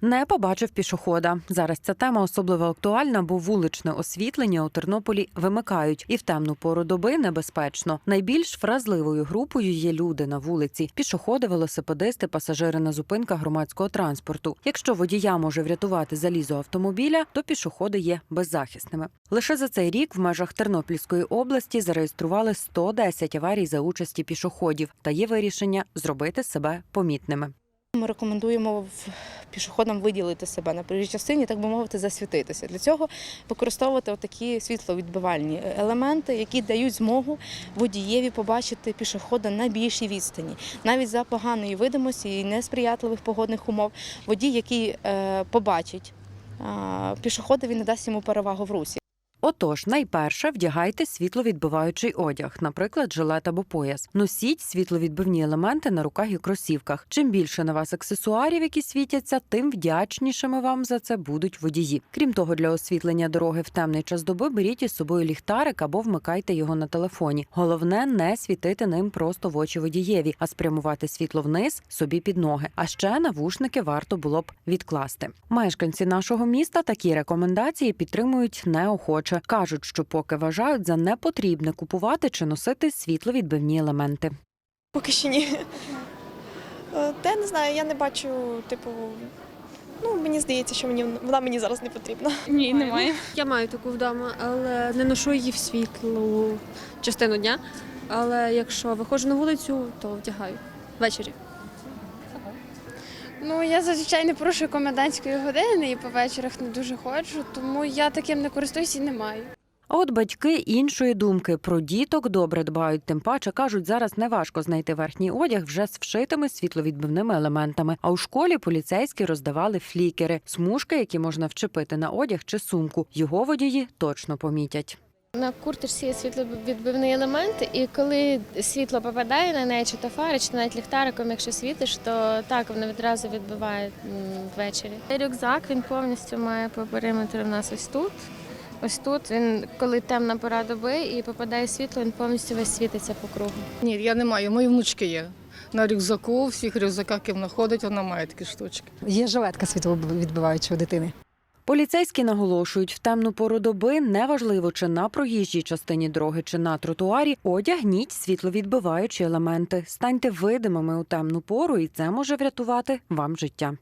Не побачив пішохода. Зараз ця тема особливо актуальна, бо вуличне освітлення у Тернополі вимикають, і в темну пору доби небезпечно. Найбільш вразливою групою є люди на вулиці: пішоходи, велосипедисти, пасажири на зупинках громадського транспорту. Якщо водія може врятувати залізо автомобіля, то пішоходи є беззахисними. Лише за цей рік в межах Тернопільської області зареєстрували 110 аварій за участі пішоходів, та є вирішення зробити себе помітними. Ми рекомендуємо пішоходам виділити себе на проїжджій частині, так би мовити, засвітитися. Для цього використовувати такі світловідбивальні елементи, які дають змогу водієві побачити пішохода на більшій відстані. Навіть за поганої видимості і несприятливих погодних умов водій, який е, побачить е, пішохода, він надасть йому перевагу в русі. Отож, найперше вдягайте світловідбиваючий одяг, наприклад, жилет або пояс. Носіть світловідбивні елементи на руках і кросівках. Чим більше на вас аксесуарів, які світяться, тим вдячнішими вам за це будуть водії. Крім того, для освітлення дороги в темний час доби беріть із собою ліхтарик або вмикайте його на телефоні. Головне не світити ним просто в очі водієві, а спрямувати світло вниз собі під ноги. А ще навушники варто було б відкласти. Мешканці нашого міста такі рекомендації підтримують неохоче. Кажуть, що поки вважають за непотрібне купувати чи носити світловідбивні елементи. Поки що ні. Е, Та я не знаю, я не бачу, типу, ну мені здається, що мені вона мені зараз не потрібна. Ні, немає. Я маю таку вдома, але не ношу її в світлу частину дня. Але якщо виходжу на вулицю, то вдягаю ввечері. Ну я зазвичай не порушую комендантської години і по вечорах не дуже ходжу, тому я таким не користуюся і не маю. А от батьки іншої думки про діток добре дбають. Тим паче кажуть, зараз неважко знайти верхній одяг вже з вшитими світловідбивними елементами. А у школі поліцейські роздавали флікери, смужки, які можна вчепити на одяг чи сумку. Його водії точно помітять. На курточці є світловідбивний елемент, і коли світло попадає на неї, чи то фари, чи навіть ліхтариком, якщо світиш, то так воно відразу відбиває ввечері. Рюкзак він повністю має по периметру в нас ось тут. Ось тут він, коли темна пора доби і попадає світло, він повністю весь світиться по кругу. Ні, я не маю. Мої внучки є. На рюкзаку, всіх рюкзаках, які вона ходить, вона має такі штучки. Є жилетка світловідбиваюча у дитини. Поліцейські наголошують, в темну пору доби неважливо, чи на проїжджій частині дороги, чи на тротуарі, одягніть світловідбиваючі елементи. Станьте видимими у темну пору, і це може врятувати вам життя.